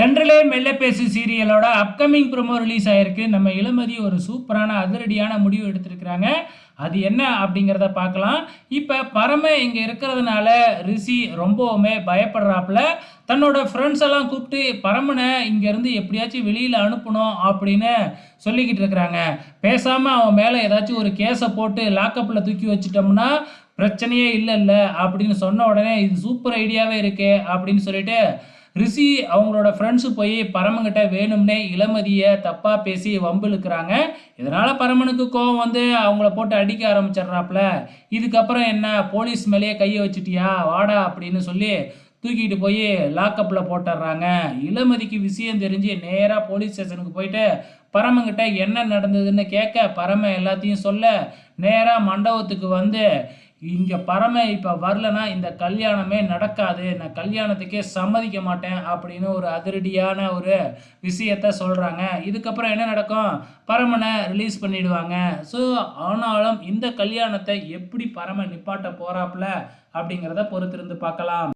தென்றலே மெல்ல பேசு சீரியலோட அப்கமிங் ப்ரொமோ ரிலீஸ் ஆயிருக்கு. நம்ம இளமதி ஒரு சூப்பரான அதிரடியான முடிவு எடுத்திருக்கிறாங்க. அது என்ன அப்படிங்கிறத பார்க்கலாம். இப்போ பரம இங்கே இருக்கிறதுனால ரிஷி ரொம்பவுமே பயப்படுறாப்புல. தன்னோட ஃப்ரெண்ட்ஸ் எல்லாம் கூப்பிட்டு பரமனை இங்கேருந்து எப்படியாச்சும் வெளியில் அனுப்பணும் அப்படின்னு சொல்லிக்கிட்டு இருக்கிறாங்க. பேசாமல் அவன் மேலே ஏதாச்சும் ஒரு கேஸை போட்டு லாக்கப்பில் தூக்கி வச்சிட்டோம்னா பிரச்சனையே இல்லைல்ல அப்படின்னு சொன்ன உடனே இது சூப்பர் ஐடியாவே இருக்கே அப்படின்னு சொல்லிட்டு ரிஷி அவங்களோட ஃப்ரெண்ட்ஸு போய் பரமங்கிட்ட வேணும்னே இளமதியை தப்பாக பேசி வம்பு இழுக்கிறாங்க இதனால் பரமனுக்கு கோவம் வந்து அவங்கள போட்டு அடிக்க ஆரம்பிச்சிடுறாப்புல இதுக்கப்புறம் என்ன போலீஸ் மேலேயே கையை வச்சுட்டியா? வாடா அப்படின்னு சொல்லி தூக்கிட்டு போய் லாக்கப்பில் போட்டுடுறாங்க. இளமதிக்கு விஷயம் தெரிஞ்சு நேராக போலீஸ் ஸ்டேஷனுக்கு போயிட்டு பரமங்கிட்ட என்ன நடந்ததுன்னு கேட்க பரம எல்லாத்தையும் சொல்ல நேராக மண்டபத்துக்கு வந்து இங்கே பரம இப்போ வரலனா இந்த கல்யாணமே நடக்காது. நான் கல்யாணத்துக்கே சம்மதிக்க மாட்டேன் அப்படின்னு ஒரு அதிரடியான ஒரு விஷயத்த சொல்கிறாங்க இதுக்கப்புறம் என்ன நடக்கும்? பரமனை ரிலீஸ் பண்ணிடுவாங்க. ஸோ ஆனாலும் இந்த கல்யாணத்தை எப்படி பரம நிப்பாட்ட போகிறாப்புல அப்படிங்கிறத பொறுத்திருந்து பார்க்கலாம்.